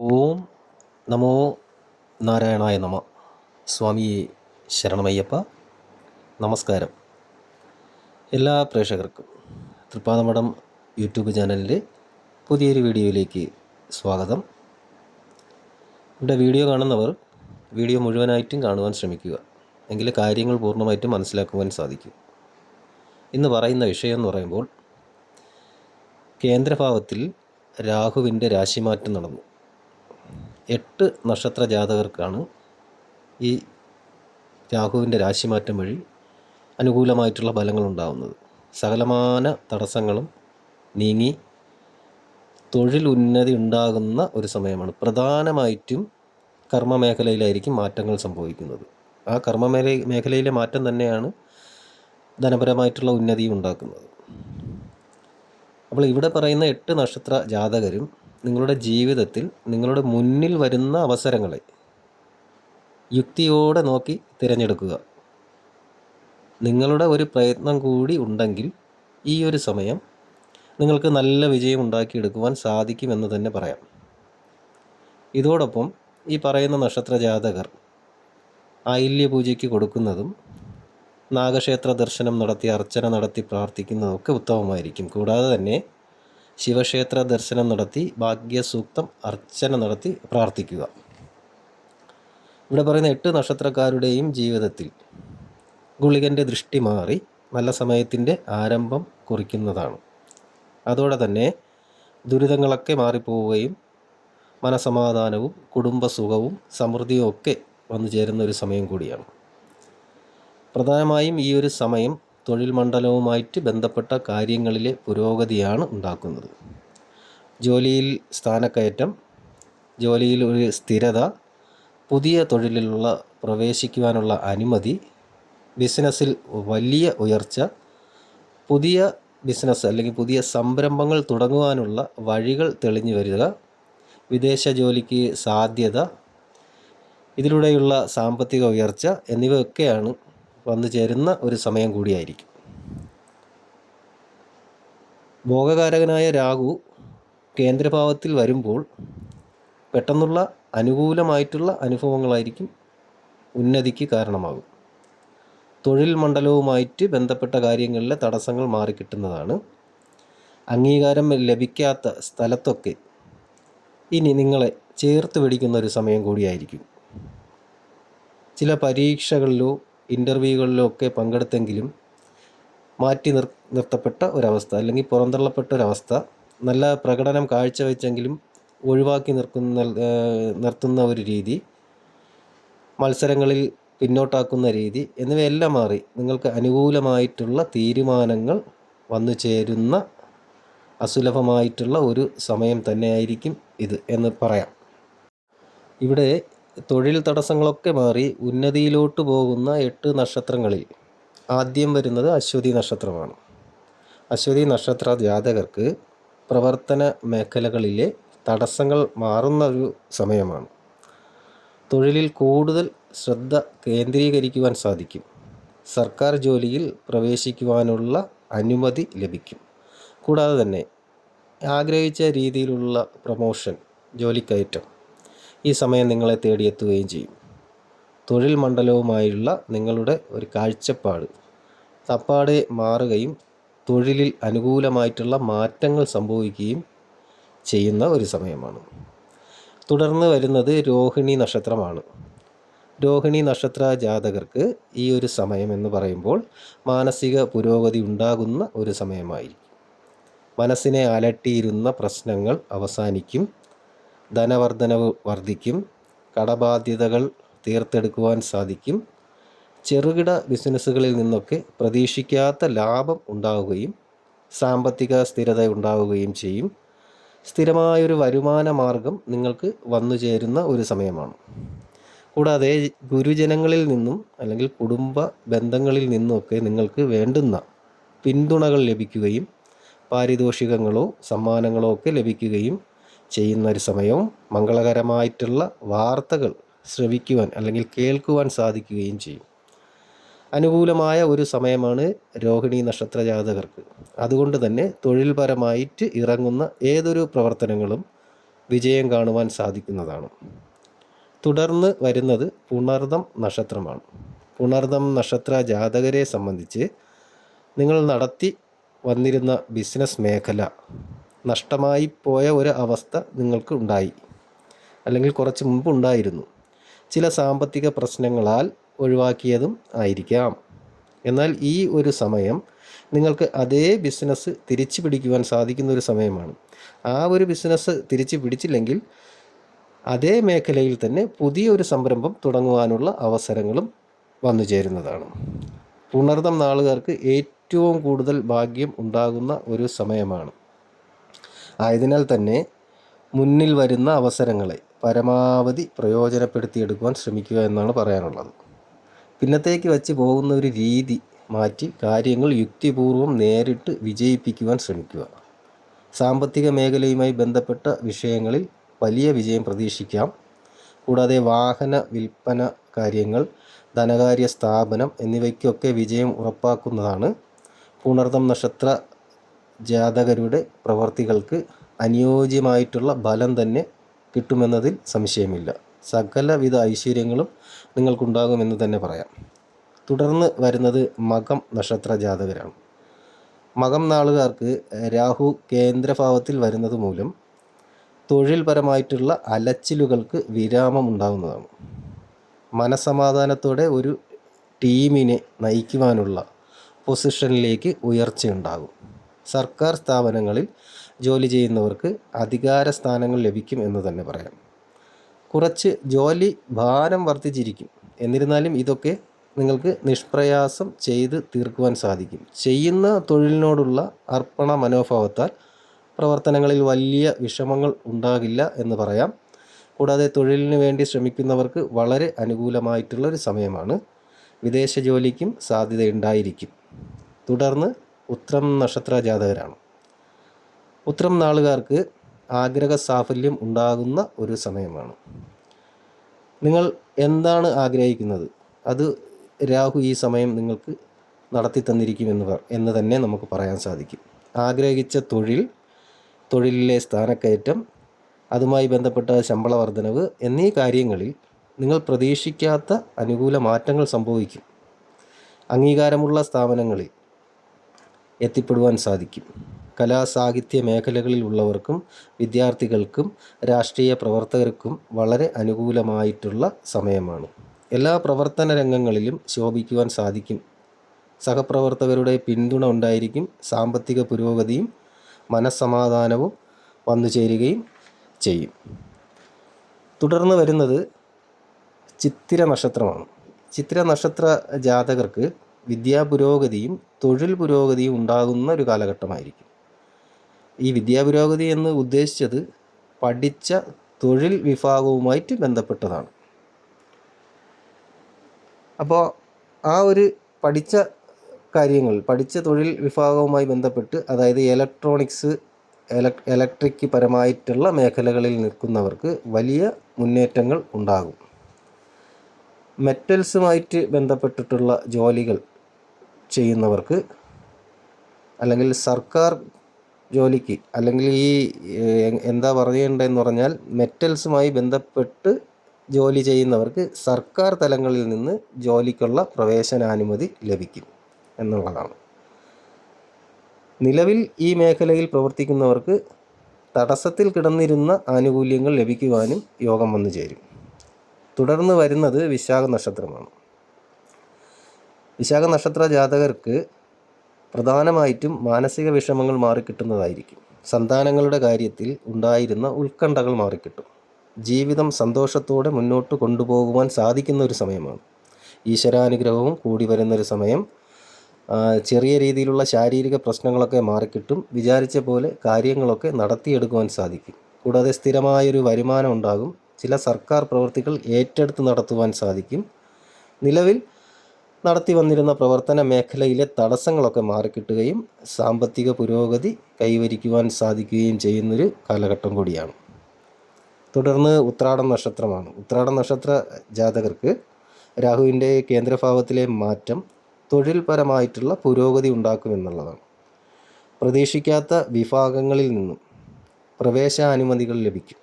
ഓം നമോ നാരായണായ നമ. സ്വാമി ശരണമയ്യപ്പ നമസ്കാരം. എല്ലാ പ്രേക്ഷകർക്കും തൃപ്പാതമഠം യൂട്യൂബ് ചാനലിന്റെ പുതിയൊരു വീഡിയോയിലേക്ക് സ്വാഗതം. ഇവിടെ വീഡിയോ കാണുന്നവർ വീഡിയോ മുഴുവനായിട്ടും കാണുവാൻ ശ്രമിക്കുക. എങ്കിൽ കാര്യങ്ങൾ പൂർണമായിട്ടും മനസ്സിലാക്കുവാൻ സാധിക്കും. ഇന്ന് പറയുന്ന വിഷയം എന്ന് പറയുമ്പോൾ കേന്ദ്രഭാവത്തിൽ രാഹുവിന്റെ രാശിമാറ്റം നടന്നു. എട്ട് നക്ഷത്ര ജാതകർക്കാണ് ഈ രാഹുവിന്റെ രാശിമാറ്റം വഴി അനുകൂലമായിട്ടുള്ള ഫലങ്ങൾ ഉണ്ടാകുന്നത് സകലമാന തടസ്സങ്ങളും നീങ്ങി തൊഴിൽ ഉന്നതി ഉണ്ടാകുന്ന ഒരു സമയമാണ്. പ്രധാനമായിട്ടും കർമ്മ മേഖലയിലായിരിക്കും മാറ്റങ്ങൾ സംഭവിക്കുന്നത്. ആ കർമ്മ മേഖല മേഖലയിലെ മാറ്റം തന്നെയാണ് ധനപരമായിട്ടുള്ള ഉന്നതി ഉണ്ടാക്കുന്നത്. അപ്പോൾ ഇവിടെ പറയുന്ന എട്ട് നക്ഷത്ര ജാതകരും നിങ്ങളുടെ ജീവിതത്തിൽ നിങ്ങളുടെ മുന്നിൽ വരുന്ന അവസരങ്ങളെ യുക്തിയോടെ നോക്കി തിരഞ്ഞെടുക്കുക. നിങ്ങളുടെ ഒരു പ്രയത്നം കൂടി ഉണ്ടെങ്കിൽ ഈ ഒരു സമയം നിങ്ങൾക്ക് നല്ല വിജയം ഉണ്ടാക്കിയെടുക്കുവാൻ സാധിക്കുമെന്ന് തന്നെ പറയാം. ഇതോടൊപ്പം ഈ പറയുന്ന നക്ഷത്ര ജാതകർ ഐല്യപൂജയ്ക്ക് കൊടുക്കുന്നതും നാഗക്ഷേത്ര ദർശനം നടത്തി അർച്ചന നടത്തി പ്രാർത്ഥിക്കുന്നതൊക്കെ ഉത്തമമായിരിക്കും. കൂടാതെ തന്നെ ശിവക്ഷേത്ര ദർശനം നടത്തി ഭാഗ്യസൂക്തം അർച്ചന നടത്തി പ്രാർത്ഥിക്കുക. ഇവിടെ പറയുന്ന എട്ട് നക്ഷത്രക്കാരുടെയും ജീവിതത്തിൽ ഗുളികന്റെ ദൃഷ്ടി മാറി നല്ല സമയത്തിന്റെ ആരംഭം കുറിക്കുന്നതാണ്. അതോടെ തന്നെ ദുരിതങ്ങളൊക്കെ മാറിപ്പോവുകയും മനസമാധാനവും കുടുംബസുഖവും സമൃദ്ധിയും ഒക്കെ വന്നു ചേരുന്ന ഒരു സമയം കൂടിയാണ്. പ്രധാനമായും ഈ ഒരു സമയം തൊഴിൽ മണ്ഡലവുമായിട്ട് ബന്ധപ്പെട്ട കാര്യങ്ങളിലെ പുരോഗതിയാണ് ഉണ്ടാക്കുന്നത്. ജോലിയിൽ സ്ഥാനക്കയറ്റം ജോലിയിൽ ഒരു സ്ഥിരത പുതിയ തൊഴിലിലുള്ള പ്രവേശിക്കുവാനുള്ള അനുമതി ബിസിനസ്സിൽ വലിയ ഉയർച്ച പുതിയ ബിസിനസ് അല്ലെങ്കിൽ പുതിയ സംരംഭങ്ങൾ തുടങ്ങുവാനുള്ള വഴികൾ തെളിഞ്ഞു വരിക വിദേശ ജോലിക്ക് സാധ്യത ഇതിലൂടെയുള്ള സാമ്പത്തിക ഉയർച്ച എന്നിവയൊക്കെയാണ് വന്നു ചേരുന്ന ഒരു സമയം കൂടിയായിരിക്കും. ഭോഗകാരകനായ രാഹു കേന്ദ്രഭാവത്തിൽ വരുമ്പോൾ പെട്ടെന്നുള്ള അനുകൂലമായിട്ടുള്ള അനുഭവങ്ങളായിരിക്കും ഉന്നതിക്ക് കാരണമാകും. തൊഴിൽ മണ്ഡലവുമായിട്ട് ബന്ധപ്പെട്ട കാര്യങ്ങളിലെ തടസ്സങ്ങൾ മാറിക്കിട്ടുന്നതാണ് അംഗീകാരം ലഭിക്കാത്ത സ്ഥലത്തൊക്കെ ഇനി നിങ്ങളെ ചേർത്ത് പിടിക്കുന്ന ഒരു സമയം കൂടിയായിരിക്കും. ചില പരീക്ഷകളിലോ ഇന്റർവ്യൂകളിലോ ഒക്കെ പങ്കെടുത്തെങ്കിലും മാറ്റി നിർ നിർത്തപ്പെട്ട ഒരവസ്ഥ അല്ലെങ്കിൽ പുറന്തള്ളപ്പെട്ട ഒരവസ്ഥ നല്ല പ്രകടനം കാഴ്ചവെച്ചെങ്കിലും ഒഴിവാക്കി നിർക്കുന്ന നിർത്തുന്ന ഒരു രീതി മത്സരങ്ങളിൽ പിന്നോട്ടാക്കുന്ന രീതി എന്നിവയെല്ലാം മാറി നിങ്ങൾക്ക് അനുകൂലമായിട്ടുള്ള തീരുമാനങ്ങൾ വന്നു ചേരുന്ന അസുലഭമായിട്ടുള്ള ഒരു സമയം തന്നെയായിരിക്കും ഇത് എന്ന് പറയാം. ഇവിടെ തൊഴിൽ തടസ്സങ്ങളൊക്കെ മാറി ഉന്നതിയിലോട്ട് പോകുന്ന എട്ട് നക്ഷത്രങ്ങളിൽ ആദ്യം വരുന്നത് അശ്വതി നക്ഷത്രമാണ്. അശ്വതി നക്ഷത്ര ജാതകർക്ക് പ്രവർത്തന മേഖലകളിലെ തടസ്സങ്ങൾ മാറുന്ന ഒരു സമയമാണ്. തൊഴിലിൽ കൂടുതൽ ശ്രദ്ധ കേന്ദ്രീകരിക്കുവാൻ സാധിക്കും. സർക്കാർ ജോലിയിൽ പ്രവേശിക്കുവാനുള്ള അനുമതി ലഭിക്കും. കൂടാതെ തന്നെ ആഗ്രഹിച്ച രീതിയിലുള്ള പ്രമോഷൻ ജോലിക്കയറ്റം ഈ സമയം നിങ്ങളെ തേടിയെത്തുകയും ചെയ്യും. തൊഴിൽ മണ്ഡലവുമായുള്ള നിങ്ങളുടെ ഒരു കാഴ്ചപ്പാട്. തപ്പാടെ മാറുകയും തൊഴിലിൽ അനുകൂലമായിട്ടുള്ള മാറ്റങ്ങൾ സംഭവിക്കുകയും ചെയ്യുന്ന ഒരു സമയമാണ്. തുടർന്ന് വരുന്നത് രോഹിണി നക്ഷത്രമാണ്. രോഹിണി നക്ഷത്ര ജാതകർക്ക് ഈ ഒരു സമയം എന്ന് പറയുമ്പോൾ മാനസിക പുരോഗതി ഉണ്ടാകുന്ന ഒരു സമയമായിരിക്കും. മനസ്സിനെ അലട്ടിയിരുന്ന പ്രശ്നങ്ങൾ അവസാനിക്കും. ധനവർദ്ധനവ് വർദ്ധിക്കും. കടബാധ്യതകൾ തീർത്തെടുക്കുവാൻ സാധിക്കും. ചെറുകിട ബിസിനസ്സുകളിൽ നിന്നൊക്കെ പ്രതീക്ഷിക്കാത്ത ലാഭം ഉണ്ടാവുകയും സാമ്പത്തിക സ്ഥിരത ഉണ്ടാവുകയും ചെയ്യും. സ്ഥിരമായൊരു വരുമാന മാർഗം നിങ്ങൾക്ക് വന്നു ചേരുന്ന ഒരു സമയമാണ്. കൂടാതെ ഗുരുജനങ്ങളിൽ നിന്നും അല്ലെങ്കിൽ കുടുംബ ബന്ധങ്ങളിൽ നിന്നുമൊക്കെ നിങ്ങൾക്ക് വേണ്ടുന്ന പിന്തുണകൾ ലഭിക്കുകയും പാരിതോഷികങ്ങളോ സമ്മാനങ്ങളോ ഒക്കെ ലഭിക്കുകയും ചെയ്യുന്ന ഒരു സമയവും മംഗളകരമായിട്ടുള്ള വാർത്തകൾ ശ്രവിക്കുവാൻ അല്ലെങ്കിൽ കേൾക്കുവാൻ സാധിക്കുകയും ചെയ്യും. അനുകൂലമായ ഒരു സമയമാണ് രോഹിണി നക്ഷത്ര ജാതകർക്ക് അതുകൊണ്ട് തന്നെ തൊഴിൽപരമായിട്ട് ഇറങ്ങുന്ന ഏതൊരു പ്രവർത്തനങ്ങളും വിജയം കാണുവാൻ സാധിക്കുന്നതാണ്. തുടർന്ന് വരുന്നത് പുണർദം നക്ഷത്രമാണ്. പുണർദം നക്ഷത്ര ജാതകരെ സംബന്ധിച്ച് നിങ്ങൾ നടത്തി വന്നിരുന്ന ബിസിനസ് മേഖല നഷ്ടമായി പോയ ഒരു അവസ്ഥ നിങ്ങൾക്ക് ഉണ്ടായി. അല്ലെങ്കിൽ കുറച്ച് മുമ്പ് ഉണ്ടായിരുന്നു. ചില സാമ്പത്തിക പ്രശ്നങ്ങളാൽ ഒഴിവാക്കിയതും ആയിരിക്കാം. എന്നാൽ ഈ ഒരു സമയം നിങ്ങൾക്ക് അതേ ബിസിനസ് തിരിച്ചു പിടിക്കുവാൻ സാധിക്കുന്ന ഒരു സമയമാണ്. ആ ഒരു ബിസിനസ് തിരിച്ചു പിടിച്ചില്ലെങ്കിൽ അതേ മേഖലയിൽ തന്നെ പുതിയൊരു സംരംഭം തുടങ്ങുവാനുള്ള അവസരങ്ങളും വന്നു ചേരുന്നതാണ്. പുണർദം നാളുകാർക്ക് ഏറ്റവും കൂടുതൽ ഭാഗ്യം ഉണ്ടാകുന്ന ഒരു സമയമാണ്. ആയതിനാൽ തന്നെ മുന്നിൽ വരുന്ന അവസരങ്ങളെ പരമാവധി പ്രയോജനപ്പെടുത്തിയെടുക്കുവാൻ ശ്രമിക്കുക എന്നാണ് പറയാനുള്ളത്. പിന്നത്തേക്ക് വച്ച് പോകുന്ന ഒരു രീതി മാറ്റി കാര്യങ്ങൾ യുക്തിപൂർവം നേരിട്ട് വിജയിപ്പിക്കുവാൻ ശ്രമിക്കുക. സാമ്പത്തിക മേഖലയുമായി ബന്ധപ്പെട്ട വിഷയങ്ങളിൽ വലിയ വിജയം പ്രതീക്ഷിക്കാം. കൂടാതെ വാഹന വിൽപ്പന കാര്യങ്ങൾ ധനകാര്യ സ്ഥാപനം എന്നിവയ്ക്കൊക്കെ വിജയം ഉറപ്പാക്കുന്നതാണ്. പുണർതം നക്ഷത്ര ജാതകരുടെ പ്രവർത്തികൾക്ക് അനുയോജ്യമായിട്ടുള്ള ഫലം തന്നെ കിട്ടുമെന്നതിൽ സംശയമില്ല. സകലവിധ ഐശ്വര്യങ്ങളും നിങ്ങൾക്കുണ്ടാകുമെന്ന് തന്നെ പറയാം. തുടർന്ന് വരുന്നത് മകം നക്ഷത്ര ജാതകരാണ്. മകം നാളുകാർക്ക് രാഹു കേന്ദ്രഭാവത്തിൽ വരുന്നത് മൂലം തൊഴിൽപരമായിട്ടുള്ള അലച്ചിലുകൾക്ക് വിരാമം ഉണ്ടാകുന്നതാണ്. മനസമാധാനത്തോടെ ഒരു ടീമിനെ നയിക്കുവാനുള്ള പൊസിഷനിലേക്ക് ഉയർച്ചയുണ്ടാകും. സർക്കാർ സ്ഥാപനങ്ങളിൽ ജോലി ചെയ്യുന്നവർക്ക് അധികാര സ്ഥാനങ്ങൾ ലഭിക്കും എന്ന് തന്നെ പറയാം. കുറച്ച് ജോലി ഭാരം വർദ്ധിച്ചിരിക്കും. എന്നിരുന്നാലും ഇതൊക്കെ നിങ്ങൾക്ക് നിഷ്പ്രയാസം ചെയ്ത് തീർക്കുവാൻ സാധിക്കും. ചെയ്യുന്ന തൊഴിലിനോടുള്ള അർപ്പണ മനോഭാവത്താൽ പ്രവർത്തനങ്ങളിൽ വലിയ വിഷമങ്ങൾ ഉണ്ടാകില്ല എന്ന് പറയാം. കൂടാതെ തൊഴിലിന് വേണ്ടി ശ്രമിക്കുന്നവർക്ക് വളരെ അനുകൂലമായിട്ടുള്ള ഒരു സമയമാണ്. വിദേശ ജോലിക്കും സാധ്യതയുണ്ടായിരിക്കും. തുടർന്ന് ഉത്രം നക്ഷത്ര ജാതകരാണ്. ഉത്രം നാളുകാർക്ക് ആഗ്രഹ സാഫല്യം ഉണ്ടാകുന്ന ഒരു സമയമാണ്. നിങ്ങൾ എന്താണ് ആഗ്രഹിക്കുന്നത്? അത് രാഹു ഈ സമയം നിങ്ങൾക്ക് നടത്തി തന്നിരിക്കുമെന്ന് എന്ന് തന്നെ നമുക്ക് പറയാൻ സാധിക്കും. ആഗ്രഹിച്ച തൊഴിൽ തൊഴിലിലെ സ്ഥാനക്കയറ്റം അതുമായി ബന്ധപ്പെട്ട ശമ്പള വർധനവ് എന്നീ കാര്യങ്ങളിൽ നിങ്ങൾ പ്രതീക്ഷിക്കാത്ത അനുകൂല മാറ്റങ്ങൾ സംഭവിക്കും. അംഗീകാരമുള്ള സ്ഥാപനങ്ങളിൽ എത്തിപ്പെടുവാൻ സാധിക്കും. കലാസാഹിത്യ മേഖലകളിലുള്ളവർക്കും വിദ്യാർത്ഥികൾക്കും രാഷ്ട്രീയ പ്രവർത്തകർക്കും വളരെ അനുകൂലമായിട്ടുള്ള സമയമാണ്. എല്ലാ പ്രവർത്തന രംഗങ്ങളിലും ശോഭിക്കുവാൻ സാധിക്കും. സഹപ്രവർത്തകരുടെ പിന്തുണ ഉണ്ടായിരിക്കും സാമ്പത്തിക പുരോഗതിയും മനസ്സമാധാനവും വന്നു ചേരുകയും ചെയ്യും. തുടർന്ന് വരുന്നത് ചിത്തിര നക്ഷത്രമാണ്. ചിത്തിര നക്ഷത്ര ജാതകർക്ക് വിദ്യാപുരോഗതിയും തൊഴിൽ പുരോഗതി ഉണ്ടാകുന്ന ഒരു കാലഘട്ടമായിരിക്കും. ഈ വിദ്യാപുരോഗതി എന്ന് ഉദ്ദേശിച്ചത് പഠിച്ച തൊഴിൽ വിഭാഗവുമായിട്ട് ബന്ധപ്പെട്ടതാണ്. അപ്പോൾ ആ ഒരു പഠിച്ച കാര്യങ്ങൾ പഠിച്ച തൊഴിൽ വിഭാഗവുമായി ബന്ധപ്പെട്ട് അതായത് ഇലക്ട്രോണിക്സ് ഇലക്ട്രിക് പരമായിട്ടുള്ള മേഖലകളിൽ നിൽക്കുന്നവർക്ക് വലിയ മുന്നേറ്റങ്ങൾ ഉണ്ടാകും. മെറ്റൽസുമായിട്ട് ബന്ധപ്പെട്ടിട്ടുള്ള ജോലികൾ ചെയ്യുന്നവർക്ക് അല്ലെങ്കിൽ സർക്കാർ ജോലിക്ക് അല്ലെങ്കിൽ ഈ എന്താ പറയേണ്ടതെന്ന് പറഞ്ഞാൽ മെറ്റൽസുമായി ബന്ധപ്പെട്ട് ജോലി ചെയ്യുന്നവർക്ക് സർക്കാർ തലങ്ങളിൽ നിന്ന് ജോലിക്കുള്ള പ്രവേശനാനുമതി ലഭിക്കും എന്നുള്ളതാണ്. നിലവിൽ ഈ മേഖലയിൽ പ്രവർത്തിക്കുന്നവർക്ക് തടസ്സത്തിൽ കിടന്നിരുന്ന ആനുകൂല്യങ്ങൾ ലഭിക്കുവാനും യോഗം വന്നു ചേരും. തുടർന്ന് വരുന്നത് വിശാഖ നക്ഷത്രമാണ്. വിശാഖ നക്ഷത്ര ജാതകർക്ക് പ്രധാനമായിട്ടും മാനസിക വിഷമങ്ങൾ മാറിക്കിട്ടുന്നതായിരിക്കും. സന്താനങ്ങളുടെ കാര്യത്തിൽ ഉണ്ടായിരുന്ന ഉത്കണ്ഠകൾ മാറിക്കിട്ടും. ജീവിതം സന്തോഷത്തോടെ മുന്നോട്ട് കൊണ്ടുപോകുവാൻ സാധിക്കുന്ന ഒരു സമയമാണ്. ഈശ്വരാനുഗ്രഹവും കൂടി വരുന്നൊരു സമയം. ചെറിയ രീതിയിലുള്ള ശാരീരിക പ്രശ്നങ്ങളൊക്കെ മാറിക്കിട്ടും. വിചാരിച്ച പോലെ കാര്യങ്ങളൊക്കെ നടത്തിയെടുക്കുവാൻ സാധിക്കും. കൂടാതെ സ്ഥിരമായൊരു വരുമാനം ഉണ്ടാകും. ചില സർക്കാർ പ്രവൃത്തികൾ ഏറ്റെടുത്ത് നടത്തുവാൻ സാധിക്കും. നിലവിൽ നടത്തി വന്നിരുന്ന പ്രവർത്തന മേഖലയിലെ തടസ്സങ്ങളൊക്കെ മാറിക്കിട്ടുകയും സാമ്പത്തിക പുരോഗതി കൈവരിക്കുവാൻ സാധിക്കുകയും ചെയ്യുന്നൊരു കാലഘട്ടം കൂടിയാണ്. തുടർന്ന് ഉത്രാടം നക്ഷത്രമാണ്. ഉത്രാടം നക്ഷത്ര ജാതകർക്ക് രാഹുവിന്റെ കേന്ദ്രഭാവത്തിലെ മാറ്റം തൊഴിൽപരമായിട്ടുള്ള പുരോഗതി ഉണ്ടാക്കുമെന്നുള്ളതാണ്. പ്രതീക്ഷിക്കാത്ത വിഭാഗങ്ങളിൽ നിന്നും പ്രവേശാനുമതികൾ ലഭിക്കും.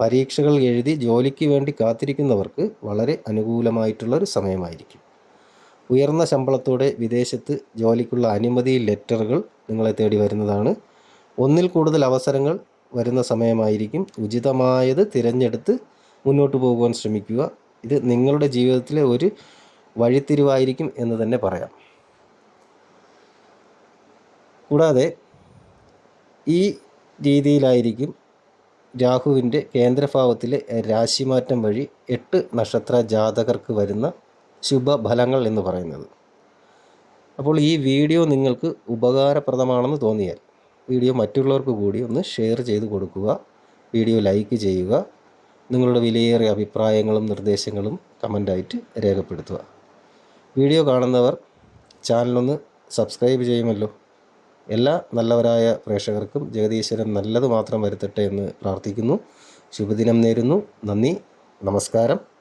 പരീക്ഷകൾ എഴുതി ജോലിക്ക് വേണ്ടി കാത്തിരിക്കുന്നവർക്ക് വളരെ അനുകൂലമായിട്ടുള്ളൊരു സമയമായിരിക്കും. ഉയർന്ന ശമ്പളത്തോടെ വിദേശത്ത് ജോലിക്കുള്ള അനുമതി ലെറ്ററുകൾ നിങ്ങളെ തേടി വരുന്നതാണ്. ഒന്നിൽ കൂടുതൽ അവസരങ്ങൾ വരുന്ന സമയമായിരിക്കും ഉചിതമായത് തിരഞ്ഞെടുത്ത് മുന്നോട്ട് പോകുവാൻ ശ്രമിക്കുക. ഇത് നിങ്ങളുടെ ജീവിതത്തിലെ ഒരു വഴിത്തിരിവായിരിക്കും എന്ന് തന്നെ പറയാം. കൂടാതെ ഈ രീതിയിലായിരിക്കും രാഹുവിന്റെ കേന്ദ്രഭാവത്തിലെ രാശിമാറ്റം വഴി എട്ട് നക്ഷത്ര ജാതകർക്ക് വരുന്ന ശുഭഫലങ്ങൾ എന്ന് പറയുന്നത്. അപ്പോൾ ഈ വീഡിയോ നിങ്ങൾക്ക് ഉപകാരപ്രദമാണെന്ന് തോന്നിയാൽ വീഡിയോ മറ്റുള്ളവർക്ക് കൂടി ഒന്ന് ഷെയർ ചെയ്ത് കൊടുക്കുക വീഡിയോ ലൈക്ക് ചെയ്യുക നിങ്ങളുടെ വിലയേറിയ അഭിപ്രായങ്ങളും നിർദ്ദേശങ്ങളും കമന്റായിട്ട് രേഖപ്പെടുത്തുക. വീഡിയോ കാണുന്നവർ ചാനലൊന്ന് സബ്സ്ക്രൈബ് ചെയ്യുമല്ലോ. എല്ലാ നല്ലവരായ പ്രേക്ഷകർക്കും ജഗദീശ്വരൻ നല്ലത് മാത്രം വരുത്തട്ടെ എന്ന് പ്രാർത്ഥിക്കുന്നു. ശുഭദിനം നേരുന്നു. നന്ദി. നമസ്കാരം.